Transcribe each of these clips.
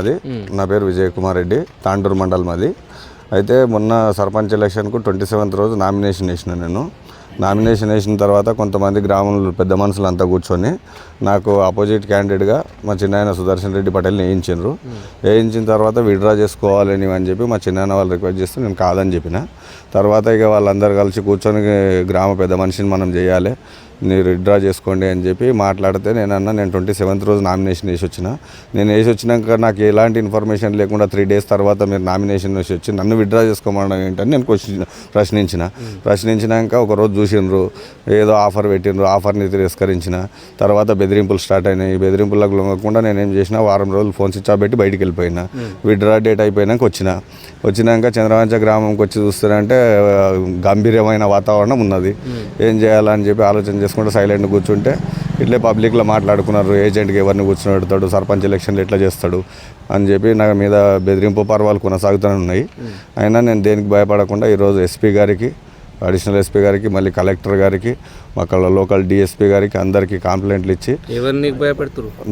మాది. నా పేరు విజయ్ కుమార్ రెడ్డి తాండూరు మండల్ మాది. అయితే మొన్న సర్పంచ్ ఎలక్షన్కు ట్వంటీ సెవెంత్ రోజు నామినేషన్ వేసిన నేను. నామినేషన్ వేసిన తర్వాత కొంతమంది గ్రామంలో పెద్ద మనుషులు అంతా కూర్చొని నాకు ఆపోజిట్ క్యాండిడేట్గా మా చిన్నాయన సుదర్శన్ రెడ్డి పటేల్ని వేయించారు వేయించిన తర్వాత విడ్రా చేసుకోవాలని అని చెప్పి మా చిన్నాయన వాళ్ళు రిక్వెస్ట్ చేస్తే నేను కాదని చెప్పిన. తర్వాత ఇక వాళ్ళందరూ కలిసి కూర్చొని గ్రామ పెద్ద మనిషిని మనం చేయాలి. మీరు విత్డ్రా చేసుకోండి అని చెప్పి మాట్లాడితే నేను అన్న నేను ట్వంటీ సెవెంత్ రోజు నామినేషన్ వేసి వచ్చిన. నేను వేసి వచ్చినాక నాకు ఎలాంటి ఇన్ఫర్మేషన్ లేకుండా త్రీ డేస్ తర్వాత మీరు నామినేషన్ వేసి వచ్చి నన్ను విత్డ్రా చేసుకోమని ఏంటని నేను క్వశ్చన్ ప్రశ్నించిన. ప్రశ్నించినాక ఒక రోజు చూసిండ్రు ఏదో ఆఫర్ పెట్టిండ్రు ఆఫర్ని తిరస్కరించిన. తర్వాత బెదిరింపులు స్టార్ట్ అయినాయి. బెదిరింపులకు లొంగకుండా నేను ఏం చేసిన వారం రోజులు ఫోన్ స్విచ్ ఆఫ్ పెట్టి బయటికి వెళ్ళిపోయినా. విత్డ్రా డేట్ అయిపోయినాక వచ్చిన. వచ్చినాక చంద్రవంచ గ్రామంకి వచ్చి చూస్తారంటే గంభీరమైన వాతావరణం ఉన్నది. ఏం చేయాలని చెప్పి ఆలోచన చేసుకుంటే సైలెంట్ కూర్చుంటే ఇట్లే పబ్లిక్లో మాట్లాడుకున్నారు ఏజెంట్కి ఎవరిని కూర్చొని పెడతాడు సర్పంచ్ ఎలక్షన్లు ఎట్లా చేస్తాడు అని చెప్పి నా మీద బెదిరింపు పర్వాలు కొనసాగుతూనే ఉన్నాయి. అయినా నేను దేనికి భయపడకుండా ఈరోజు ఎస్పీ గారికి అడిషనల్ ఎస్పీ గారికి మళ్ళీ కలెక్టర్ గారికి అక్కడ లోకల్ డిఎస్పీ గారికి అందరికీ కంప్లైంట్లు ఇచ్చి ఎవరిని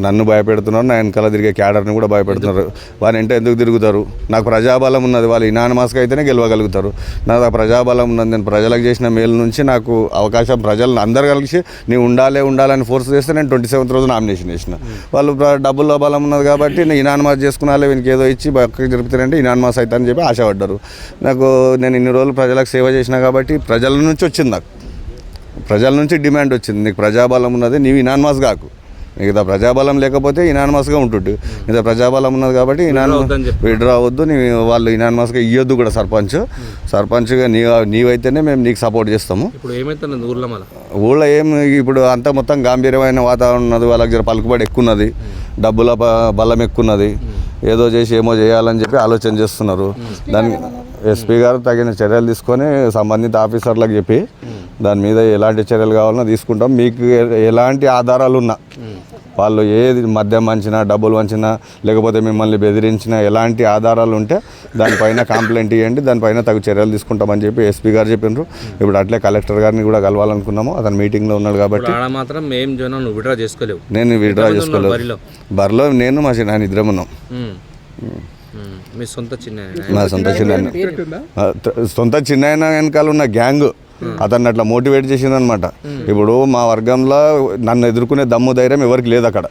నన్ను భయపెడుతున్నారు నా వెనకాల తిరిగే క్యాడర్ని కూడా భయపెడుతున్నారు. వారి ఇంట ఎందుకు తిరుగుతారు? నాకు ప్రజాబలం ఉన్నది వాళ్ళు ఇనానమస్గా అయితేనే గెలవగలుగుతారు. నాకు ఆ ప్రజాబలం ఉన్నది నేను ప్రజలకు చేసిన మేలు నుంచి నాకు అవకాశం ప్రజలను అందరు కలిసి నీవు ఉండాలి ఉండాలని ఫోర్స్ చేస్తే నేను ట్వంటీ సెవెంత్ రోజు నామినేషన్ చేసిన వాళ్ళు డబ్బుల్లో బలం ఉన్నది కాబట్టి నేను ఇనానమాస్ చేసుకున్నాలే వీనికి ఏదో ఇచ్చి పక్కకి జరుపుతారంటే ఇనానమాస్ అవుతారని చెప్పి ఆశపడ్డారు. నాకు నేను ఇన్ని రోజులు ప్రజలకు సేవ చేసిన కాబట్టి ప్రజల నుంచి వచ్చింది నాకు. ప్రజల నుంచి డిమాండ్ వచ్చింది. నీకు ప్రజాబలం ఉన్నది నీవు ఇనాన్మాస్ కాకు. మిగతా ప్రజాబలం లేకపోతే ఇనాన్మస్గా ఉంటుండు. మిగతా ప్రజాబలం ఉన్నది కాబట్టి ఇనాన్. విడ్రా వద్దు నీ వాళ్ళు ఇనాన్మస్గా ఇవ్వద్దు కూడా సర్పంచ్. సర్పంచ్గా నీ నీవైతేనే మేము నీకు సపోర్ట్ చేస్తాము. ఇప్పుడు మళ్ళీ? ఊళ్ళో ఏం ఇప్పుడు అంతా మొత్తం గాంభీర్యమైన వాతావరణం ఉన్నది. వాళ్ళకి జర పలుకుబడి ఎక్కున్నది. డబ్బుల బలం ఎక్కున్నది. ఏదో చేసి ఏమో చేయాలని చెప్పి ఆలోచన చేస్తున్నారు. దాన్ని ఎస్పీ గారు తగిన చర్యలు తీసుకొని సంబంధిత ఆఫీసర్లకు చెప్పి దాని మీద ఎలాంటి చర్యలు కావాలన్నా తీసుకుంటాం. మీకు ఎలాంటి ఆధారాలు ఉన్నా వాళ్ళు ఏది మద్యం వంచినా డబ్బులు వంచినా లేకపోతే మిమ్మల్ని బెదిరించినా ఎలాంటి ఆధారాలు ఉంటే దానిపైన కంప్లైంట్ ఇవ్వండి దానిపైన తగు చర్యలు తీసుకుంటామని చెప్పి ఎస్పీ గారు చెప్పిండ్రు ఇప్పుడు అట్లే కలెక్టర్ గారిని కూడా కలవాలనుకున్నాము. అతను మీటింగ్లో ఉన్నాడు కాబట్టి మాత్రం విడ్రా చేసుకోలేవు. నేను విడ్రా చేసుకోలేదు. బరిలో? నేను మా చిన్న ఇద్దరం ఉన్నాం ఉమ్. ఉమ్. మీ సొంత చిన్న మా సొంత చిన్న సొంత చిన్న వెనకాల ఉన్న గ్యాంగ్. అతన్ని అట్లా మోటివేట్ చేసింది అనమాట ఇప్పుడు మా వర్గంలో నన్ను ఎదుర్కొనే దమ్ము ధైర్యం ఎవరికి లేదు అక్కడ.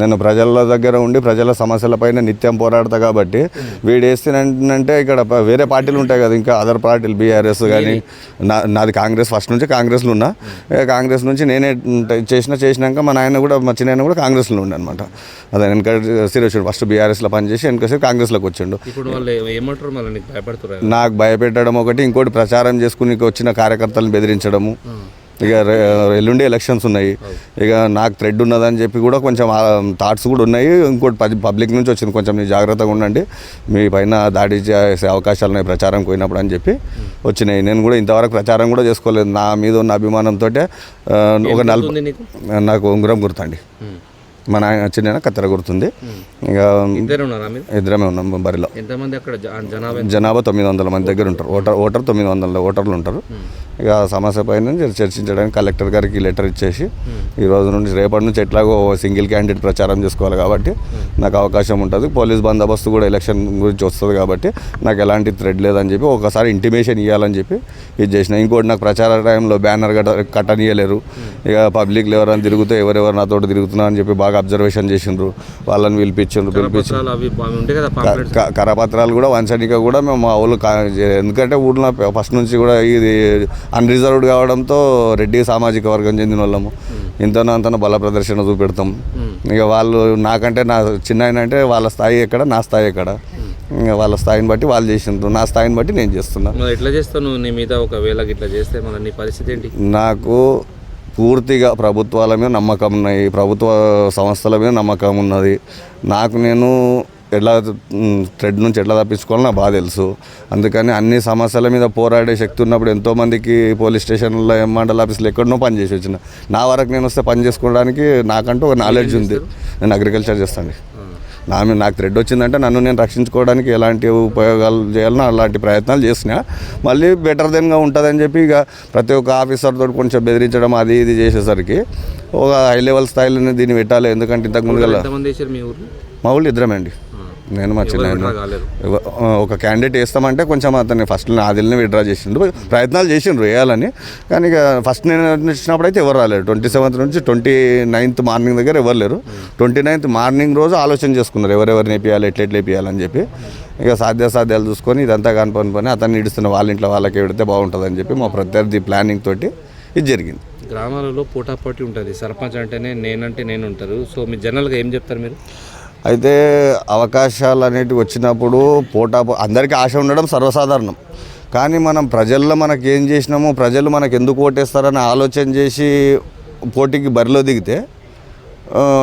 నేను ప్రజల దగ్గర ఉండి ప్రజల సమస్యలపైన నిత్యం పోరాడతా కాబట్టి వీడు వేస్తేనంటే ఇక్కడ వేరే పార్టీలు ఉంటాయి కదా ఇంకా అదర్ పార్టీలు బీఆర్ఎస్ కానీ నా నాది కాంగ్రెస్ ఫస్ట్ నుంచి కాంగ్రెస్లో ఉన్నా. కాంగ్రెస్ నుంచి నేనే చేసిన చేసినాక మా నాయన కూడా మా చిన్న కూడా కాంగ్రెస్లో ఉండే అనమాట అదే వెనక సిరేషుడు ఫస్ట్ బీఆర్ఎస్లో పనిచేసి వెనక కాంగ్రెస్లోకి వచ్చిండు. నీకు భయపెట్టడం ఒకటి ఇంకోటి ప్రచారం చేసుకుని వచ్చిన కార్యకర్తలను బెదిరించడము. ఇక రే- ఎల్లుండి ఎలక్షన్స్ ఉన్నాయి. ఇక నాకు థ్రెడ్ ఉన్నదని చెప్పి కూడా కొంచెం థాట్స్ కూడా ఉన్నాయి. ఇంకోటి పది పబ్లిక్ నుంచి వచ్చింది. కొంచెం మీరు జాగ్రత్తగా ఉండండి. మీ పైన దాడి చేసే అవకాశాలు ఉన్నాయి ప్రచారం పోయినప్పుడు అని చెప్పి వచ్చినాయి. నేను కూడా ఇంతవరకు ప్రచారం కూడా చేసుకోలేదు. నా మీద ఉన్న అభిమానంతో ఒక నలభై నీకు? ఉంగరం గుర్తండి. మా నాయన చిన్న కత్తెర గుర్తుంది ఇక ఇద్దరమే ఉన్నాం బరిలో. ఎంతమంది అక్కడ జ- జనాభా తొమ్మిది వందల మంది దగ్గర ఉంటారు. ఓటర్ ఓటర్ తొమ్మిది వందల ఓటర్లు ఉంటారు. ఇక సమస్య పైన చర్- చర్చించడానికి కలెక్టర్ గారికి లెటర్ ఇచ్చేసి ఈ రోజు నుంచి రేపటి నుంచి ఎట్లాగో సింగిల్ క్యాండిడేట్ ప్రచారం చేసుకోవాలి కాబట్టి నాకు అవకాశం ఉంటుంది. పోలీస్ బందోబస్తు కూడా ఎలక్షన్ గురించి వస్తుంది కాబట్టి నాకు ఎలాంటి థ్రెడ్ లేదని చెప్పి ఒకసారి ఇంటిమేషన్ ఇవ్వాలని చెప్పి ఇది చేసిన. ఇంకోటి నాకు ప్రచార టైంలో బ్యానర్ కట్ట కట్టనీయలేరు. ఇక పబ్లిక్లో ఎవరైనా తిరుగుతే ఎవరెవరు నాతో తిరుగుతున్నా అని చెప్పి బాగా అబ్జర్వేషన్ చేసిండ్రు. వాళ్ళని పిలిపించిండ్రు పిలిపించి కరపత్రాలు కూడా వంచనిక కూడా మేము మా ఊళ్ళో ఎందుకంటే ఊళ్ళో ఫస్ట్ నుంచి కూడా ఇది అన్రిజర్వ్డ్ కావడంతో రెడ్డి సామాజిక వర్గం చెందిన వాళ్ళము. ఇంతనో అంతనో బల ప్రదర్శన చూపెడతాం. ఇక వాళ్ళు నాకంటే నా చిన్న అంటే వాళ్ళ స్థాయి ఎక్కడ నా స్థాయి ఎక్కడ. ఇంకా వాళ్ళ స్థాయిని బట్టి వాళ్ళు చేసిండ్రు. నా స్థాయిని బట్టి నేను చేస్తున్నా. మరి ఎట్లా చేస్తావు నువ్వు నీ మీద ఒకవేళ ఇట్లా చేస్తే మన నీ పరిస్థితి ఏంటి? నాకు పూర్తిగా ప్రభుత్వాల మీద నమ్మకం ఉన్నాయి. ప్రభుత్వ సంస్థల మీద నమ్మకం ఉన్నది. నాకు నేను ఎట్లా థ్రెడ్ నుంచి ఎట్లా తప్పించుకోవాలో నాకు బాగా తెలుసు. అందుకని అన్ని సమస్యల మీద పోరాడే శక్తి ఉన్నప్పుడు ఎంతోమందికి పోలీస్ స్టేషన్లో మండల ఆఫీసులో ఎక్కడనో పని చేసి వచ్చిన. నా వరకు నేను వస్తే పని చేసుకోవడానికి నాకంటూ ఒక నాలెడ్జ్ ఉంది. నేను అగ్రికల్చర్ చేస్తాను. నా నాకు థ్రెడ్ వచ్చిందంటే నన్ను నేను రక్షించుకోవడానికి ఎలాంటి ఉపయోగాలు చేయాలనో అలాంటి ప్రయత్నాలు చేసిన మళ్ళీ బెటర్ దెన్గా ఉంటుందని చెప్పి ఇక ప్రతి ఒక్క ఆఫీసర్ తోటి కొంచెం బెదిరించడం అది ఇది చేసేసరికి ఒక హై లెవెల్ స్థాయిలోనే దీన్ని పెట్టాలి. ఎందుకంటే ఇంతకు ముందు ఎంతమంది వేసారు మీ ఊర్లో? మా ఊళ్ళు ఇద్దరమే అండి. నేను మా చిన్న ఒక క్యాండిడేట్ వేస్తామంటే కొంచెం అతన్ని ఫస్ట్ ఆదిల్ని విత్డ్రా చేసిండు ప్రయత్నాలు చేసిండ్రు వేయాలని. కానీ ఇక ఫస్ట్ నేను వచ్చినప్పుడు అయితే ఎవరు రాలేరు ట్వంటీ సెవెంత్ నుంచి ట్వంటీ నైన్త్ మార్నింగ్ దగ్గర ఎవరు లేరు. ట్వంటీ నైన్త్ మార్నింగ్ రోజు ఆలోచన చేసుకున్నారు ఎవరెవరిని వేపియాలి ఎట్లా ఎట్లా వేపియాలని చెప్పి. ఇక సాధ్యాసాధ్యాలు చూసుకొని ఇదంతా కానిపోని పని అతన్ని ఇడుస్తున్న వాళ్ళ ఇంట్లో వాళ్ళకి పెడితే బాగుంటుందని చెప్పి మా ప్రత్యర్థి ప్లానింగ్ తోటి ఇది జరిగింది. గ్రామాలలో పోటాపోటీ ఉంటుంది. సర్పంచ్ అంటేనే నేనంటే నేను ఉంటారు సో మీ జనరల్గా ఏం చెప్తారు మీరు? అయితే అవకాశాలు అనేటివి వచ్చినప్పుడు పోటా అందరికీ ఆశ ఉండడం సర్వసాధారణం. కానీ మనం ప్రజల్లో మనకి ఏం చేసినాము ప్రజలు మనకు ఎందుకు ఓటేస్తారని ఆలోచన చేసి పోటీకి బరిలో దిగితే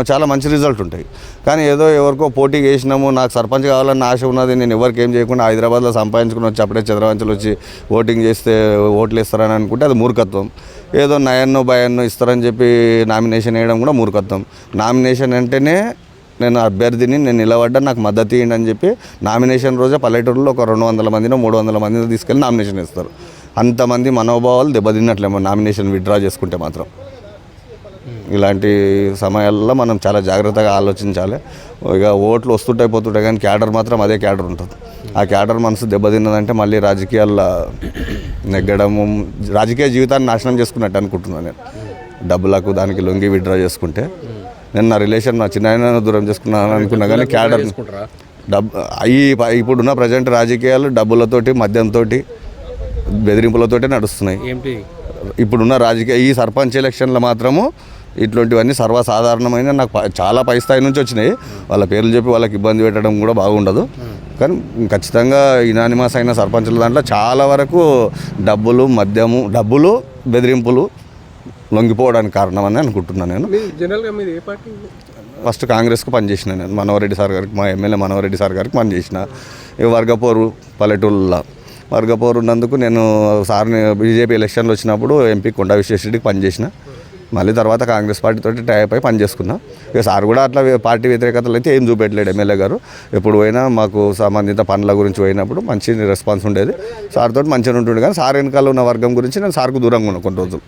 చాలా మంచి రిజల్ట్ ఉంటాయి. కానీ ఏదో ఎవరికో పోటీకి వేసినాము నాకు సర్పంచ్ కావాలన్న ఆశ ఉన్నది నేను ఎవరికి ఏం చేయకుండా హైదరాబాద్లో సంపాదించుకుని వచ్చి అప్పుడే చంద్రవంచలు వచ్చి ఓటింగ్ చేస్తే ఓట్లు ఇస్తారని అనుకుంటే అది మూర్ఖత్వం. ఏదో నయన్నో భయాన్నో ఇస్తారని చెప్పి నామినేషన్ వేయడం కూడా మూర్ఖత్వం. నామినేషన్ అంటేనే నేను అభ్యర్థిని నేను నిలబడ్డా నాకు మద్దతు ఇవ్వండి అని చెప్పి నామినేషన్ రోజే పల్లెటూరులో ఒక రెండు వందల మందినో మూడు వందల మందినో తీసుకెళ్ళి నామినేషన్ ఇస్తారు అంతమంది మనోభావాలు దెబ్బతిన్నట్లేమో నామినేషన్ విత్డ్రా చేసుకుంటే మాత్రం. ఇలాంటి సమయాల్లో మనం చాలా జాగ్రత్తగా ఆలోచించాలి. ఇక ఓట్లు వస్తుంటాయి పోతుంటాయి కానీ క్యాడర్ మాత్రం అదే క్యాడర్ ఉంటుంది. ఆ క్యాడర్ మనసు దెబ్బతిన్నదంటే మళ్ళీ రాజకీయాల్లో నెగ్గడము రాజకీయ జీవితాన్ని నాశనం చేసుకున్నట్టు అనుకుంటున్నాను నేను. డబ్బులకు దానికి లొంగి విత్డ్రా చేసుకుంటే. నేను నా రిలేషన్ నా చిన్న దూరం చేసుకున్నాను అనుకున్నా కానీ క్యాడర్ చేసుకుంటారా? డబ్ ఈ ఇప్పుడున్న ప్రజెంట్ రాజకీయాలు డబ్బులతోటి మద్యంతో బెదిరింపులతోటే నడుస్తున్నాయి. ఇప్పుడున్న రాజకీయ ఈ సర్పంచ్ ఎలక్షన్లో మాత్రము ఇట్లాంటివన్నీ సర్వసాధారణమైన నాకు చాలా పై స్థాయి నుంచి వచ్చినాయి. వాళ్ళ పేర్లు చెప్పి వాళ్ళకి ఇబ్బంది పెట్టడం కూడా బాగుండదు. కానీ ఖచ్చితంగా ఇనానిమస్ అయిన సర్పంచుల దాంట్లో చాలా వరకు డబ్బులు మద్యము డబ్బులు బెదిరింపులు లొంగిపోవడానికి కారణం అని అనుకుంటున్నాను నేను. జనరల్గా మీరు ఏ పార్టీ? ఫస్ట్ కాంగ్రెస్కి పనిచేసిన నేను. మనోహరెడ్డి సార్ గారికి మా ఎమ్మెల్యే మనోహరెడ్డి సార్ గారికి పనిచేసిన. ఈ వర్గపోరు పల్లెటూళ్ళ. వర్గపోరు ఉన్నందుకు నేను సార్ని బీజేపీ ఎలక్షన్లు వచ్చినప్పుడు ఎంపీ కొండ విశ్వేశ్వరెడ్డికి పనిచేసిన. మళ్ళీ తర్వాత కాంగ్రెస్ పార్టీతో టైప్ అయి పనిచేసుకున్నా. ఇక సార్ కూడా అట్లా పార్టీ వ్యతిరేకతలు అయితే ఏం చూపెట్టలేడు ఎమ్మెల్యే గారు. ఎప్పుడు పోయినా మాకు సంబంధిత పనుల గురించి పోయినప్పుడు మంచి రెస్పాన్స్ ఉండేది. సార్ తోటి మంచిగా ఉంటుండే కానీ సార్ వెనకాల ఉన్న వర్గం గురించి నేను సార్కు దూరంగా ఉన్నా కొన్ని రోజులు.